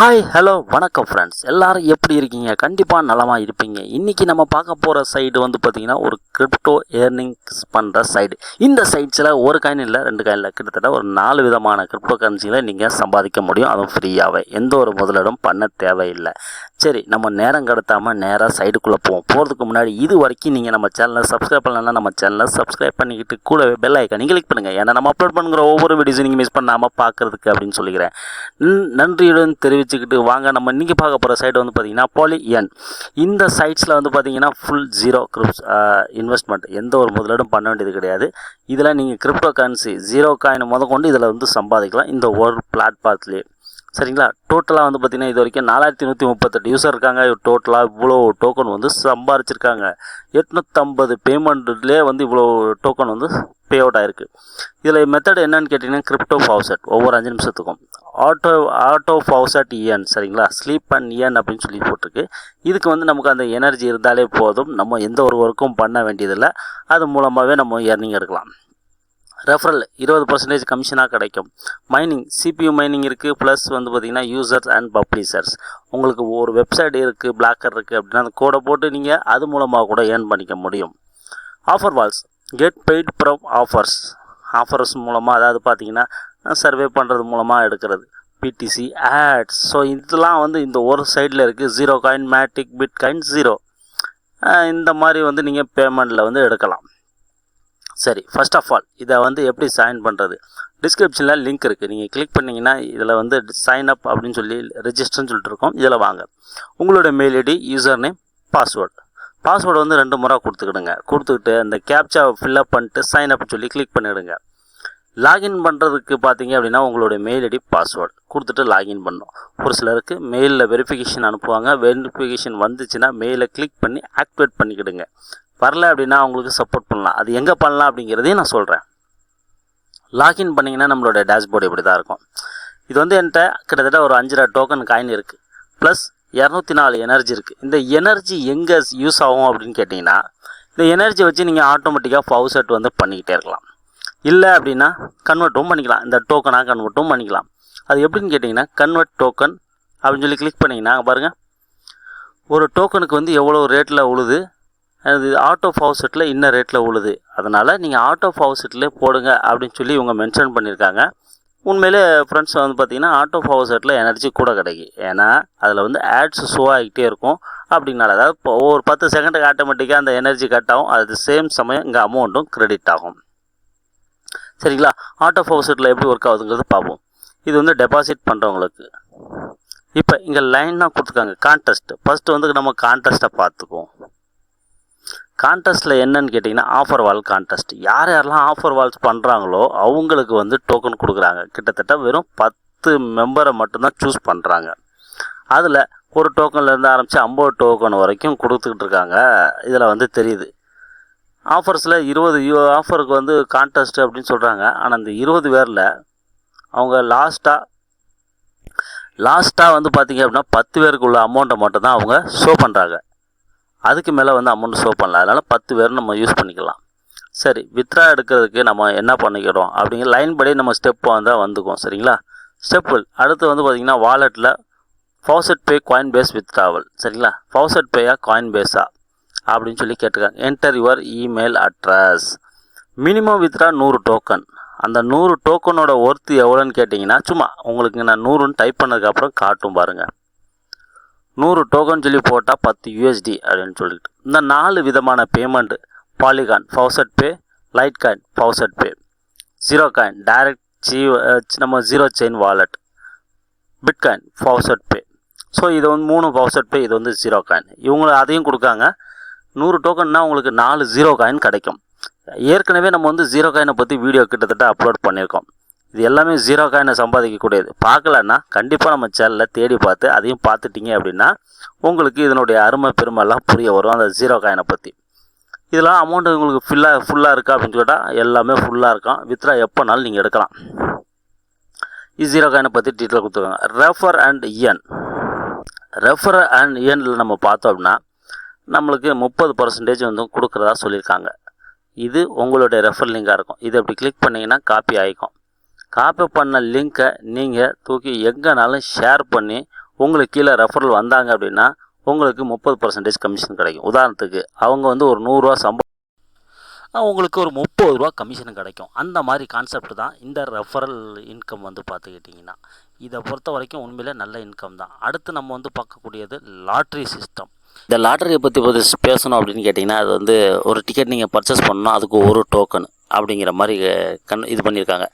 Hi hello வணக்கம் friends எல்லோரும் எப்படி இருக்கீங்க? கண்டிப்பாக நலமாக இருப்பீங்க. இன்றைக்கி நம்ம பார்க்க போகிற சைடு வந்து பார்த்திங்கன்னா ஒரு கிரிப்டோ ஏர்னிங்ஸ் பண்ணுற சைடு இந்த சைட்ஸில் ஒரு காயின் இல்லை ரெண்டு காயின் இல்லை. கிட்டத்தட்ட ஒரு நாலு விதமான கிரிப்டோ கரன்சிகளை நீங்கள் சம்பாதிக்க முடியும். அதுவும் ஃப்ரீயாகவே எந்த ஒரு முதலிடம் பண்ண தேவையில்லை. சரி நம்ம நேரம் கடத்தாமல் நேராக சைடுக்குள்ளே போவோம். போகிறதுக்கு முன்னாடி இது வரைக்கும் நீங்கள் நம்ம சேனலை சப்ஸ்கிரைப் பண்ணலன்னா நம்ம சேனலை சப்ஸ்கிரைப் பண்ணிக்கிட்டு கூடவே பெல் ஐக்கானி கிளிக் பண்ணுங்கள் ஏன்னா நம்ம அப்லோட் பண்ணுற ஒவ்வொரு வீடியோஸும் நீங்கள் மிஸ் பண்ணாமல் பார்க்குறதுக்கு அப்படின்னு சொல்லிக்கிறேன். நன்றியுடன் தெரிவித்து வச்சுக்கிட்டு வாங்க நம்ம இன்றைக்கி பார்க்க போகிற சைட் வந்து பார்த்திங்கன்னா போலி என் இந்த சைட்ஸில் வந்து பார்த்தீங்கன்னா ஃபுல் ஜீரோ கிரிப்ஸ் இன்வெஸ்ட்மெண்ட் எந்த ஒரு முதலீடும் பண்ண வேண்டியது கிடையாது. இதில் நீங்கள் கிரிப்டோ கரன்சி ஜீரோ காயின் முதற்கொண்டு இதில் வந்து சம்பாதிக்கலாம். இந்த ஒரு பிளாட்ஃபார்ம்லேயே சரிங்களா? டோட்டலாக வந்து பார்த்தீங்கன்னா இது வரைக்கும் நாலாயிரத்தி நூற்றி முப்பத்தெட்டு யூஸர் இருக்காங்க. டோட்டலாக இவ்வளோ டோக்கன் வந்து சம்பாரிச்சிருக்காங்க. எட்நூற்றம்பது பேமெண்ட்லேயே வந்து இவ்வளோ டோக்கன் வந்து பே அவுட் ஆயிருக்கு. இதில் மெத்தட் என்னன்னு கேட்டிங்கன்னா கிரிப்டோ ஃபவுசெட் ஒவ்வொரு அஞ்சு நிமிஷத்துக்கும். ஆட்டோ ஆட்டோ ஃபவுசெட் இஎன் சரிங்களா? ஸ்லீப் அண்ட் இஎன் அப்படின்னு சொல்லி போட்டிருக்கு. இதுக்கு வந்து நமக்கு அந்த எனர்ஜி இருந்தாலே போதும். நம்ம எந்த ஒரு ஒர்க்கும் பண்ண வேண்டியதில்லை. அது மூலமாகவே நம்ம ஏர்னிங் எடுக்கலாம். ரெஃபரல் இருபது பர்சன்டேஜ் கமிஷனாக கிடைக்கும். மைனிங் சிபியூ மைனிங் இருக்குது ப்ளஸ் வந்து பார்த்திங்கன்னா யூசர்ஸ் அண்ட் பப்ளிஷர்ஸ் உங்களுக்கு ஒரு வெப்சைட் இருக்குது பிளாக்கர் இருக்குது அப்படின்னா அந்த கோடை போட்டு நீங்கள் அது மூலமாக கூட ஏர்ன் பண்ணிக்க முடியும். Offer walls get paid from offers offers மூலமாக அதாவது பார்த்தீங்கன்னா சர்வே பண்ணுறது மூலமாக எடுக்கிறது. பிடிசி ஆட்ஸ் ஸோ இதெல்லாம் வந்து இந்த ஒரு சைடில் இருக்குது zero coin Matic bitcoin zero இந்த மாதிரி வந்து நீங்கள் பேமெண்ட்டில் வந்து எடுக்கலாம். சரி ஃபர்ஸ்ட் ஆஃப் ஆல் இதை வந்து எப்படி சைன் பண்ணுறது டிஸ்கிரிப்ஷனில் லிங்க் இருக்குது நீங்கள் கிளிக் பண்ணிங்கன்னா இதில் வந்து சைன் அப் அப்படின்னு சொல்லி ரெஜிஸ்டர்னு சொல்லிட்டு இருக்கோம். இதில் வாங்க. உங்களோட mail ID user name password password வந்து ரெண்டு முறை கொடுத்துக்கிடுங்க. கொடுத்துக்கிட்டு அந்த கேப்சா ஃபில்அப் பண்ணிட்டு சைன் அப் சொல்லி கிளிக் பண்ணிவிடுங்க லாகின் பண்ணுறதுக்கு பார்த்தீங்க அப்படின்னா உங்களுடைய மெயில் ஐடி பாஸ்வேர்டு கொடுத்துட்டு லாகின் பண்ணும் ஒரு சிலருக்கு மெயிலில் வெரிஃபிகேஷன் அனுப்புவாங்க. வெரிஃபிகேஷன் வந்துச்சுன்னா மெயிலை கிளிக் பண்ணி ஆக்டிவேட் பண்ணிக்கிடுங்க. வரல அப்படின்னா அவங்களுக்கு சப்போர்ட் பண்ணலாம். அது எங்கே பண்ணலாம் அப்படிங்கிறதையும் நான் சொல்கிறேன் லாகின் பண்ணிங்கன்னா நம்மளோட டேஷ்போர்டு இப்படி தான் இருக்கும். இது வந்து என்கிட்ட கிட்டத்தட்ட ஒரு அஞ்சரை டோக்கன் காயின் இருக்குது ப்ளஸ் இரநூத்தி நாலு எனர்ஜி இருக்குது இந்த எனர்ஜி எங்கே யூஸ் ஆகும் அப்படின்னு கேட்டிங்கன்னா இந்த எனர்ஜி வச்சு நீங்கள் ஆட்டோமேட்டிக்காக ஃபவுசெட் வந்து பண்ணிக்கிட்டே இருக்கலாம். இல்லை அப்படின்னா கன்வெர்ட்டும் பண்ணிக்கலாம். இந்த டோக்கனாக கன்வெர்ட்டும் பண்ணிக்கலாம். அது எப்படின்னு கேட்டிங்கன்னா கன்வெர்ட் டோக்கன் அப்படின்னு சொல்லி கிளிக் பண்ணிங்கன்னா பாருங்கள் ஒரு டோக்கனுக்கு வந்து எவ்வளோ ரேட்டில் உழுது அது ஆட்டோ ஃபவுசெட்டில் இன்ன ரேட்டில் உழுது. அதனால் நீங்கள் ஆட்டோ ஃபவுசெட்டில் போடுங்க அப்படின்னு சொல்லி இவங்க மென்ஷன் பண்ணியிருக்காங்க. உண்மையிலே ஃப்ரெண்ட்ஸ் வந்து பார்த்தீங்கன்னா ஆட்டோ ஃபவுசெட்டில் எனர்ஜி கூட கிடைக்கும் ஏன்னா அதில் வந்து ஆட்ஸ் ஷோ ஆகிட்டே இருக்கும். அப்படின்னால அதாவது இப்போ ஒரு பத்து செகண்டுக்கு ஆட்டோமேட்டிக்காக அந்த எனர்ஜி கட் ஆகும். அது சேம் சமயம் இங்கே அமௌண்ட்டும் கிரெடிட் ஆகும். சரிங்களா? ஆட்டோ ஃபவுசெட்டில் எப்படி ஒர்க் ஆகுதுங்கிறது பார்ப்போம் இது வந்து டெபாசிட் பண்ணுறவங்களுக்கு இப்போ இங்கே லைனாக கொடுத்துருக்காங்க. கான்டெஸ்ட் ஃபஸ்ட்டு வந்து நம்ம கான்டெஸ்ட்டை பார்த்துக்குவோம். கான்டெஸ்ட்டில் என்னன்னு கேட்டிங்கன்னா ஆஃபர் வால் கான்டெஸ்ட் யார் யாரெல்லாம் ஆஃபர் வால்ஸ் பண்ணுறாங்களோ அவங்களுக்கு வந்து டோக்கன் கொடுக்குறாங்க. கிட்டத்தட்ட வெறும் பத்து மெம்பரை மட்டும்தான் சூஸ் பண்ணுறாங்க அதில் ஒரு டோக்கன்லேருந்து ஆரம்பித்து ஐம்பது டோக்கன் வரைக்கும் கொடுத்துக்கிட்டு இருக்காங்க. இதில் வந்து தெரியுது. ஆஃபர்ஸில் இருபது ஆஃபருக்கு வந்து கான்டெஸ்ட் அப்படின்னு சொல்கிறாங்க ஆனால் இந்த இருபது பேரில் அவங்க லாஸ்ட்டாக லாஸ்ட்டாக வந்து பார்த்திங்க அப்படின்னா பத்து பேருக்கு உள்ள அமௌண்ட்டை மட்டும் தான் அவங்க ஷோ பண்ணுறாங்க அதுக்கு மேலே வந்து அமௌண்ட் ஷோ பண்ணல அதனால் பத்து பேர் நம்ம யூஸ் பண்ணிக்கலாம். சரி வித்ரா எடுக்கிறதுக்கு நம்ம என்ன பண்ணிக்கிறோம் அப்படிங்கிற லைன் படி நம்ம ஸ்டெப் வந்தால் வந்துக்கும் சரிங்களா? ஸ்டெப்பு அடுத்து வந்து பார்த்திங்கன்னா வாலெட்டில் FaucetPay Coinbase withdrawal சரிங்களா? ஃபவுசெட் பேயா காயின் பேஸா அப்படின்னு சொல்லி கேட்டிருக்காங்க. Enter your email address minimum withdraw நூறு டோக்கன் அந்த நூறு டோக்கனோட ஒர்த்து எவ்வளோன்னு கேட்டிங்கன்னா சும்மா உங்களுக்கு நான் நூறுன்னு டைப் பண்ணதுக்கப்புறம் காட்டும் பாருங்கள் நூறு டோக்கன் சொல்லி போட்டால் பத்து யூஎஸ்டி அப்படின்னு சொல்லிட்டு. இந்த நாலு விதமான payment Polygon FaucetPay Litecoin FaucetPay zero coin direct G நம்ம zero chain wallet bitcoin FaucetPay so இது வந்து மூணு ஃபவுசட் பே இது வந்து ஜீரோ காயின் இவங்களை அதையும் கொடுக்காங்க. நூறு டோக்கன்னா உங்களுக்கு நாலு ஜீரோ காயின் கிடைக்கும். ஏற்கனவே நம்ம வந்து ஜீரோ காயினை பற்றி வீடியோ கிட்டத்தட்ட அப்லோட் பண்ணியிருக்கோம். இது எல்லாமே ஜீரோ காயினை சம்பாதிக்கக்கூடியது? பார்க்கலன்னா கண்டிப்பாக நம்ம சேனலில் தேடி பார்த்து அதையும் பார்த்துட்டிங்க அப்படின்னா உங்களுக்கு இதனுடைய அருமை பெருமைலாம் புரிய வரும். அந்த ஜீரோ காயினை பற்றி இதெல்லாம் அமௌண்ட்டு உங்களுக்கு ஃபுல்லாக ஃபுல்லாக இருக்கா அப்படின்னு கேட்டால் எல்லாமே ஃபுல்லாக இருக்கும். வித்ரா எப்போனாலும் நீங்கள் எடுக்கலாம். இது ஜீரோ காயினை பற்றி டீட்டெயில் கொடுத்துருக்காங்க. Refer and earn refer and இயனில் நம்ம பார்த்தோம் அப்படின்னா நம்மளுக்கு முப்பது பர்சன்டேஜ் வந்து கொடுக்குறதா சொல்லியிருக்காங்க. இது உங்களுடைய ரெஃபர் லிங்காக இருக்கும். இது அப்படி கிளிக் பண்ணிங்கன்னா காப்பி ஆகிக்கும். காப்பி பண்ண லிங்க்கை நீங்கள் தூக்கி எங்கேனாலும் ஷேர் பண்ணி உங்களுக்கு கீழே ரெஃபரல் வந்தாங்க அப்படின்னா உங்களுக்கு முப்பது பர்சன்டேஜ் கமிஷன் கிடைக்கும். உதாரணத்துக்கு அவங்க வந்து ஒரு நூறுரூவா சம்பளம் உங்களுக்கு ஒரு முப்பது ரூபா கமிஷன் கிடைக்கும். அந்த மாதிரி கான்செப்ட் தான் இந்த ரெஃபரல் இன்கம் வந்து பார்த்துக்கிட்டிங்கன்னா. இதை பொறுத்த வரைக்கும் உண்மையில் நல்ல இன்கம் தான். அடுத்து நம்ம வந்து பார்க்கக்கூடியது லாட்ரி சிஸ்டம் இந்த லாட்டரியை பற்றி பற்றி பேசணும் அப்படின்னு கேட்டிங்கன்னா அது வந்து ஒரு டிக்கெட் நீங்கள் பர்ச்சேஸ் பண்ணணும் அதுக்கு ஒரு டோக்கன் அப்படிங்கிற மாதிரி கண் இது பண்ணியிருக்காங்க.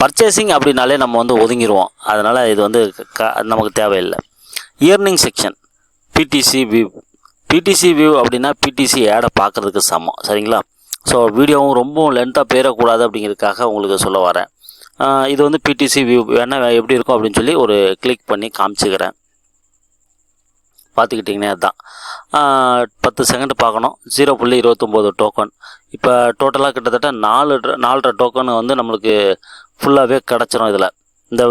பர்ச்சேசிங் அப்படின்னாலே நம்ம வந்து ஒதுங்கிடுவோம் அதனால் இது வந்து க நமக்கு தேவையில்லை. Earning section PTC view PTC view அப்படின்னா பிடிசி ஆடை பார்க்குறதுக்கு சமம். சரிங்களா? ஸோ வீடியோவும் ரொம்பவும் லென்த்தாக போயிடக்கூடாது அப்படிங்கிறதுக்காக உங்களுக்கு சொல்ல வரேன். இது வந்து பிடிசி வியூ வேணால் எப்படி இருக்கும் அப்படின்னு சொல்லி ஒரு கிளிக் பண்ணி காமிச்சுக்கிறேன். பார்த்துக்கிட்டிங்கன்னா அதுதான். பத்து செகண்ட் பார்க்கணும். ஜீரோ புள்ளி இருபத்தொம்போது டோக்கன் இப்போ டோட்டலாக கிட்டத்தட்ட நாலு நாலரை டோக்கன் வந்து நம்மளுக்கு ஃபுல்லாகவே கிடச்சிரும் இதில். இந்த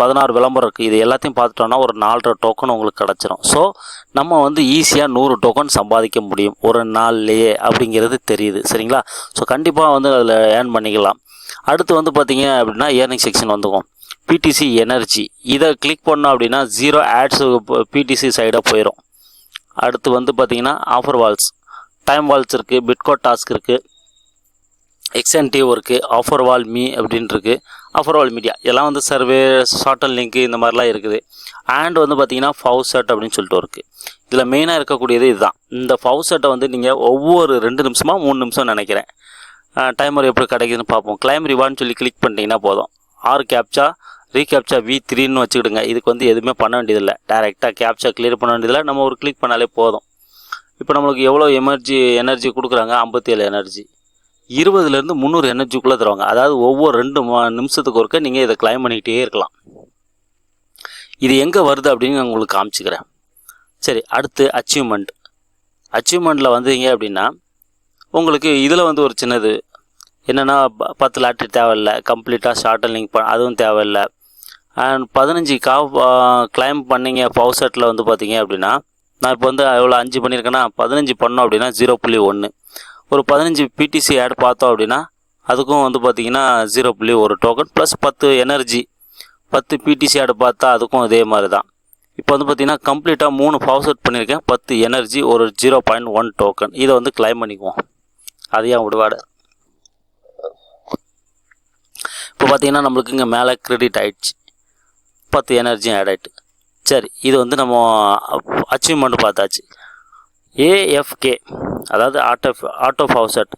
பதினாறு விளம்பரம் இருக்குது இது எல்லாத்தையும் பார்த்துட்டோன்னா ஒரு நாலரை டோக்கன் உங்களுக்கு கிடச்சிரும். ஸோ நம்ம வந்து ஈஸியாக நூறு டோக்கன் சம்பாதிக்க முடியும். ஒரு நாள்லையே அப்படிங்கிறது தெரியுது. சரிங்களா? ஸோ கண்டிப்பாக வந்து அதில் ஏர்ன் பண்ணிக்கலாம். அடுத்து வந்து பார்த்தீங்க அப்படின்னா ஏர்னிங் செக்ஷன் வந்துக்கும். பிடிசி எனர்ஜி இதை கிளிக் பண்ணோம் அப்படின்னா ஜீரோ ஆட்ஸு பிடிசி சைடாக போயிடும் அடுத்து வந்து பார்த்தீங்கன்னா ஆஃபர் வால்ஸ் டைம் வால்ஸ் இருக்குது பிட்கோ டாஸ்க் இருக்குது எக்ஸன்டிவ் இருக்குது ஆஃபர் வால் மீ அப்படின்ட்டுருக்கு ஆஃபர் வால் மீடியா இதெல்லாம் வந்து சர்வே ஷார்டன் லிங்க் இந்த மாதிரிலாம் இருக்குது. அண்ட் வந்து பார்த்தீங்கன்னா ஃபவுசட் அப்படின்னு சொல்லிட்டு இருக்குது இதில் மெயினாக இருக்கக்கூடியது இதுதான். இந்த ஃபவுசட்டை வந்து நீங்கள் ஒவ்வொரு ரெண்டு நிமிஷமாக மூணு நிமிஷம் நினைக்கிறேன். டைமர் எப்படி கிடைக்குதுன்னு பார்ப்போம். கிளைம் ரிவார்ட்னு சொல்லி கிளிக் பண்ணிட்டீங்கன்னா போதும். ஆறு கேப்சா ரீகேப்சா வி த்ரீன்னு வச்சுக்கிடுங்க. இதுக்கு வந்து எதுவுமே பண்ண வேண்டியதில்லை. டேரெக்டாக கேப்சா கிளியர் பண்ண வேண்டியதில்லை. நம்ம ஒரு கிளிக் பண்ணாலே போதும். இப்போ நம்மளுக்கு எவ்வளோ எமர்ஜி எனர்ஜி கொடுக்குறாங்க? ஐம்பத்தேழு எனர்ஜி இருபதுலேருந்து முந்நூறு எனர்ஜிக்குள்ளே தருவாங்க. அதாவது ஒவ்வொரு ரெண்டு நிமிஷத்துக்கு ஒருக்க நீங்கள் இதை கிளைம் பண்ணிக்கிட்டே இருக்கலாம். இது எங்கே வருது அப்படின்னு நான் உங்களுக்கு காமிச்சுக்கிறேன். சரி அடுத்து அச்சீவ்மெண்ட் அச்சீவ்மெண்ட்டில் வந்தீங்க அப்படின்னா உங்களுக்கு இதில் வந்து ஒரு சின்னது. என்னென்னா ப- பத்து லாட்ரி தேவையில்லை. கம்ப்ளீட்டாக ஷார்ட்டர் லிங்க் ப அதுவும் தேவையில்லை. அண்ட் பதினஞ்சு கா கிளைம் பண்ணீங்க பவுசெட்டில் வந்து பார்த்தீங்க அப்படின்னா நான் இப்போ வந்து எவ்வளோ அஞ்சு பண்ணியிருக்கேன்னா பதினஞ்சு பண்ணோம் அப்படின்னா ஜீரோ புள்ளி ஒன்று ஒரு பதினஞ்சு பிடிசி ஆட் பார்த்தோம் அப்படின்னா அதுக்கும் வந்து பார்த்திங்கன்னா ஜீரோ புள்ளி ஒரு டோக்கன் ப்ளஸ் பத்து எனர்ஜி பத்து பிடிசி ஆட் பார்த்தா அதுக்கும் அதே மாதிரி தான் இப்போ வந்து பார்த்தீங்கன்னா கம்ப்ளீட்டாக மூணு பவுசெட் பண்ணியிருக்கேன் பத்து எனர்ஜி ஒரு ஜீரோ பாயிண்ட் ஒன் டோக்கன் இதை வந்து கிளைம் பண்ணிக்குவோம். அதையும் விடுவாடு. இப்போ பார்த்தீங்கன்னா நம்மளுக்கு இங்கே மேலே கிரெடிட் ஆகிடுச்சு பத்து எனர்ஜியும் ஆட் ஆகிட்டு சரி இது வந்து நம்ம அச்சீவ்மெண்ட் பார்த்தாச்சு. ஏஎஃப்கே அதாவது ஆட்டோ ஆட்டோ ஃபவுசட்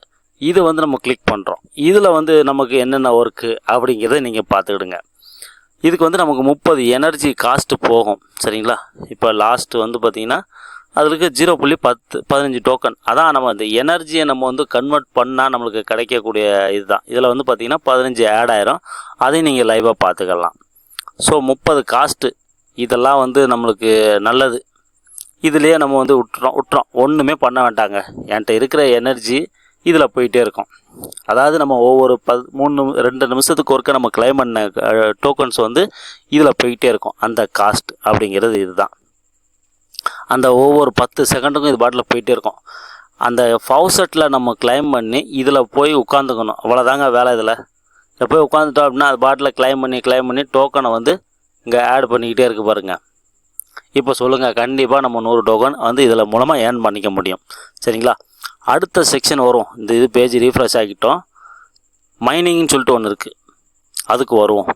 இது வந்து நம்ம கிளிக் பண்ணுறோம் இதில் வந்து நமக்கு என்னென்ன ஒர்க்கு அப்படிங்கிறத நீங்கள் பார்த்துக்கிடுங்க. இதுக்கு வந்து நமக்கு முப்பது எனர்ஜி காஸ்ட்டு போகும். சரிங்களா? இப்போ லாஸ்ட்டு வந்து பார்த்திங்கன்னா அதுக்கு ஜீரோ புள்ளி பத்து பதினஞ்சு டோக்கன் அதான் நம்ம இந்த எனர்ஜியை நம்ம வந்து கன்வெர்ட் பண்ணால் நம்மளுக்கு கிடைக்கக்கூடிய இதுதான். இதில் வந்து பார்த்தீங்கன்னா பதினஞ்சு ஆட் ஆயிரும். அதையும் நீங்கள் லைவாக பார்த்துக்கலாம் ஸோ முப்பது காஸ்ட்டு இதெல்லாம் வந்து நம்மளுக்கு நல்லது. இதுலேயே நம்ம வந்து விட்டுறோம் விட்டுறோம் ஒன்றுமே பண்ண வேண்டாங்க. என்கிட்ட இருக்கிற எனர்ஜி இதில் போயிட்டே இருக்கும். அதாவது நம்ம ஒவ்வொரு ப மூணு ரெண்டு நிமிஷத்துக்கு ஒருக்க நம்ம கிளைம் பண்ண டோக்கன்ஸ் வந்து இதில் போயிட்டே இருக்கும். அந்த காஸ்ட் அப்படிங்கிறது இதுதான். அந்த ஒவ்வொரு பத்து செகண்டுக்கும் இது பாட்டில் போயிட்டே இருக்கும். அந்த ஃபவுசெட்டில் நம்ம கிளைம் பண்ணி இதில் போய் உட்காந்துக்கணும் அவ்வளோதாங்க வேலை இதில். இதில் போய் உட்காந்துட்டோம் அப்படின்னா அது பாட்டில் கிளைம் பண்ணி கிளைம் பண்ணி டோக்கனை வந்து இங்கே ஆட் பண்ணிக்கிட்டே இருக்கு பாருங்கள் இப்போ சொல்லுங்கள் கண்டிப்பாக நம்ம நூறு டோக்கன் வந்து இதில் மூலமாக ஏர்ன் பண்ணிக்க முடியும். சரிங்களா? அடுத்த செக்ஷன் வரும். இந்த இது பேஜ் ரீஃப்ரெஷ் ஆகிட்டோம். மைனிங்னு சொல்லிட்டு ஒன்று இருக்குது அதுக்கு வருவோம்.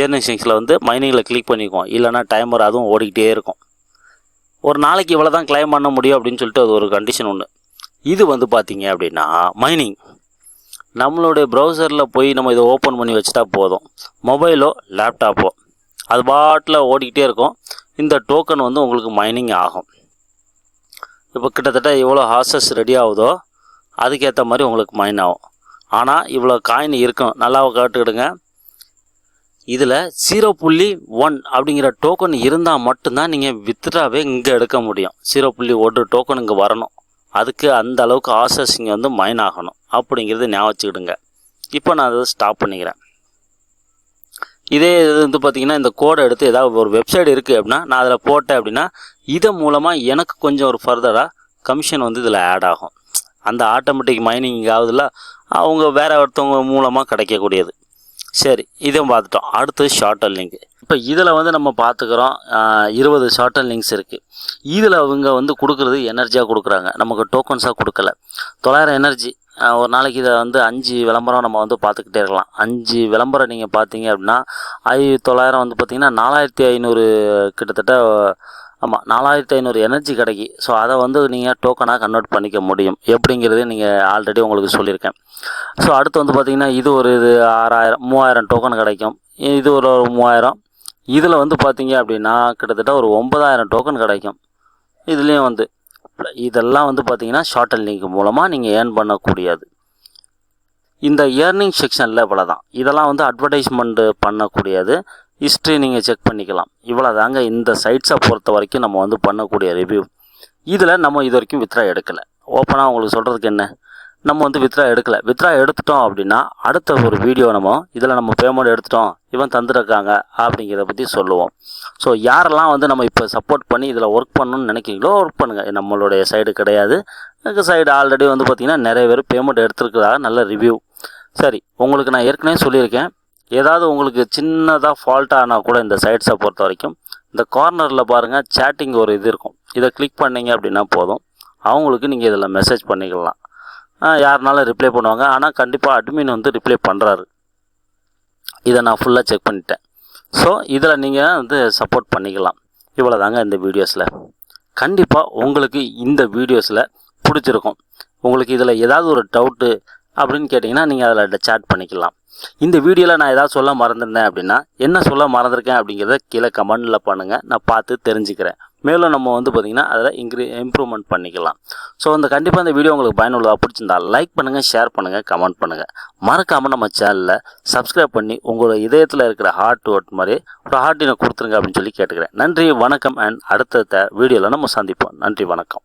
ஏர்னிங் செக்ஷனில் வந்து மைனிங்கில் கிளிக் பண்ணிக்குவோம். இல்லைன்னா டைமர் அதுவும் ஓடிக்கிட்டே இருக்கும். ஒரு நாளைக்கு இவ்வளோ தான் கிளைம் பண்ண முடியும் அப்படின்னு சொல்லிட்டு அது ஒரு கண்டிஷன் ஒன்று இது வந்து பார்த்தீங்க அப்படின்னா மைனிங் நம்மளுடைய ப்ரௌசரில் போய் நம்ம இதை ஓப்பன் பண்ணி வச்சுட்டா போதும். மொபைலோ லேப்டாப்போ அது பாட்டில் ஓடிக்கிட்டே இருக்கும். இந்த டோக்கன் வந்து உங்களுக்கு மைனிங் ஆகும். இப்போ கிட்டத்தட்ட எவ்வளோ ஹார்சஸ் ரெடி ஆகுதோ அதுக்கேற்ற மாதிரி உங்களுக்கு மைன் ஆகும். ஆனால் இவ்வளோ காயின் இருக்கும் நல்லா கேட்டுக்கிடுங்க. இதில் ஜீரோ புள்ளி ஒன் அப்படிங்கிற டோக்கன் இருந்தால் மட்டும்தான் நீங்கள் வித்ட்ராவே இங்கே எடுக்க முடியும். ஜீரோ புள்ளி ஒன்று டோக்கன் இங்கே வரணும். அதுக்கு அந்த அளவுக்கு ஆசஸ் இங்கே வந்து மைன் ஆகணும். அப்படிங்கிறது ஞாபகம் வச்சுக்கிடுங்க. இப்போ நான் அதை ஸ்டாப் பண்ணிக்கிறேன். இதே இது வந்து பார்த்திங்கன்னா இந்த கோடை எடுத்து ஏதாவது ஒரு வெப்சைட் இருக்குது அப்படின்னா நான் அதில் போட்டேன் அப்படின்னா இதன் மூலமாக எனக்கு கொஞ்சம் ஒரு ஃபர்தராக கமிஷன் வந்து இதில் ஆட் ஆகும். அந்த ஆட்டோமேட்டிக் மைனிங் ஆகுதுல்ல அவங்க வேறு ஒருத்தவங்க மூலமாக கிடைக்கக்கூடியது. சரி இதையும் பார்த்துட்டோம். அடுத்து ஷார்ட்டர் லிங்க் இப்போ இதில் வந்து நம்ம பார்த்துக்கிறோம் இருபது ஷார்ட்டர் லிங்க்ஸ் இருக்குது இதில் அவங்க வந்து கொடுக்குறது எனர்ஜியாக கொடுக்குறாங்க. நமக்கு டோக்கன்ஸாக கொடுக்கல. தொள்ளாயிரம் எனர்ஜி ஒரு நாளைக்கு இதை வந்து அஞ்சு விளம்பரம் நம்ம வந்து பார்த்துக்கிட்டே இருக்கலாம். அஞ்சு விளம்பரம் நீங்கள் பார்த்தீங்க அப்படின்னா ஐ தொள்ளாயிரம் வந்து பார்த்திங்கன்னா நாலாயிரத்தி ஐநூறு கிட்டத்தட்ட ஆமாம் நாலாயிரத்து ஐநூறு எனர்ஜி கிடைக்கி. ஸோ அதை வந்து நீங்கள் டோக்கனாக கன்வெர்ட் பண்ணிக்க முடியும். எப்படிங்கிறது நீங்கள் ஆல்ரெடி உங்களுக்கு சொல்லியிருக்கேன். ஸோ அடுத்து வந்து பார்த்திங்கன்னா இது ஒரு இது ஆறாயிரம் மூவாயிரம் டோக்கன் கிடைக்கும். இது ஒரு மூவாயிரம். இதில் வந்து பார்த்திங்க அப்படின்னா கிட்டத்தட்ட ஒரு ஒன்பதாயிரம் டோக்கன் கிடைக்கும். இதுலேயும் வந்து இதெல்லாம் வந்து பார்த்திங்கன்னா ஷார்ட் லிங்க் மூலமாக நீங்கள் ஏர்ன் பண்ணக்கூடியது. இந்த ஏர்னிங் செக்ஷனில் இவ்வளோ தான் இதெல்லாம் வந்து அட்வர்டைஸ்மெண்ட்டு பண்ணக்கூடியது. ஹிஸ்ட்ரி நீங்கள் செக் பண்ணிக்கலாம். இவ்வளோ தாங்க இந்த சைட்ஸை பொறுத்த வரைக்கும் நம்ம வந்து பண்ணக்கூடிய ரிவ்யூ இதில் நம்ம இது வரைக்கும் வித்ரா எடுக்கலை. ஓப்பனாக உங்களுக்கு சொல்கிறதுக்கு என்ன? நம்ம வந்து வித்ரா எடுக்கலை. வித்ரா எடுத்துட்டோம் அப்படின்னா அடுத்த ஒரு வீடியோ நம்ம இதில் நம்ம பேமெண்ட் எடுத்துட்டோம். இவன் தந்துருக்காங்க அப்படிங்கிறத பற்றி சொல்லுவோம். ஸோ யாரெல்லாம் வந்து நம்ம இப்போ சப்போர்ட் பண்ணி இதில் ஒர்க் பண்ணணும்னு நினைக்கிறீங்களோ ஒர்க் பண்ணுங்கள் நம்மளுடைய சைடு கிடையாது. எங்கள் சைடு ஆல்ரெடி வந்து பார்த்திங்கன்னா நிறைய பேர் பேமெண்ட் எடுத்துருக்கிறதா நல்ல ரிவ்யூ சரி உங்களுக்கு நான் ஏற்கனவே சொல்லியிருக்கேன். ஏதாவது உங்களுக்கு சின்னதாக ஃபால்ட் ஆனால் கூட இந்த சைட்ஸை பொறுத்த வரைக்கும் இந்த கார்னரில் பாருங்கள் சேட்டிங் ஒரு இது இருக்கும். இதை கிளிக் பண்ணிங்க அப்படின்னா போதும். அவங்களுக்கு நீங்கள் இதில் மெசேஜ் பண்ணிக்கலாம். யாருனாலும் ரிப்ளை பண்ணுவாங்க. ஆனால் கண்டிப்பாக அட்மின் வந்து ரிப்ளை பண்ணுறாரு இதை நான் ஃபுல்லாக செக் பண்ணிட்டேன். ஸோ இதில் நீங்கள் வந்து சப்போர்ட் பண்ணிக்கலாம். இவ்வளோ தாங்க இந்த வீடியோஸில் கண்டிப்பாக உங்களுக்கு இந்த வீடியோஸில் பிடிச்சிருக்கும். உங்களுக்கு இதில் ஏதாவது ஒரு டவுட்டு அப்படின்னு கேட்டிங்கன்னா நீங்கள் அதில் சேட் பண்ணிக்கலாம். இந்த வீடியோவில் நான் ஏதாவது சொல்ல மறந்துருந்தேன் அப்படின்னா என்ன சொல்ல மறந்துருக்கேன் அப்படிங்கிறத கீழே கமெண்டில் பண்ணுங்கள் நான் பார்த்து தெரிஞ்சுக்கிறேன். மேலும் நம்ம வந்து பார்த்திங்கன்னா அதில் இன்க்ரீ இம்ப்ரூவ்மெண்ட் பண்ணிக்கலாம். ஸோ அந்த கண்டிப்பாக இந்த வீடியோ உங்களுக்கு பயனுள்ளதாக பிடிச்சிருந்தா லைக் பண்ணுங்கள் ஷேர் பண்ணுங்கள் கமெண்ட் பண்ணுங்கள் மறக்காமல் நம்ம சேனலில் சப்ஸ்கிரைப் பண்ணி உங்களோட இதயத்தில் இருக்கிற ஹார்ட் ஒர்ட் மாதிரி ஒரு ஹார்ட்டினை கொடுத்துருங்க அப்படின்னு சொல்லி கேட்டுக்கிறேன். நன்றி வணக்கம் அண்ட் அடுத்த வீடியோவில் நம்ம சந்திப்போம். நன்றி வணக்கம்.